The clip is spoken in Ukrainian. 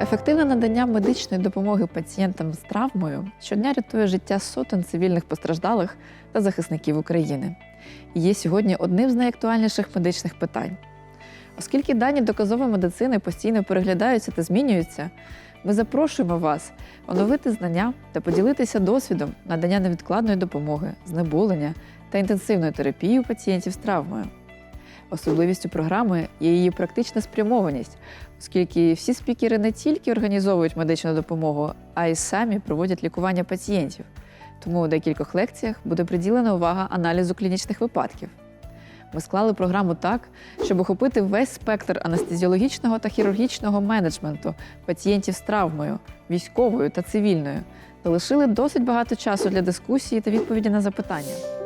Ефективне надання медичної допомоги пацієнтам з травмою щодня рятує життя сотень цивільних постраждалих та захисників України. І є сьогодні одним з найактуальніших медичних питань. Оскільки дані доказової медицини постійно переглядаються та змінюються, ми запрошуємо вас оновити знання та поділитися досвідом надання невідкладної допомоги, знеболення та інтенсивної терапії у пацієнтів з травмою. Особливістю програми є її практична спрямованість, оскільки всі спікери не тільки організовують медичну допомогу, а й самі проводять лікування пацієнтів. Тому у декількох лекціях буде приділена увага аналізу клінічних випадків. Ми склали програму так, щоб охопити весь спектр анестезіологічного та хірургічного менеджменту пацієнтів з травмою, військовою та цивільною, та лишили досить багато часу для дискусії та відповіді на запитання.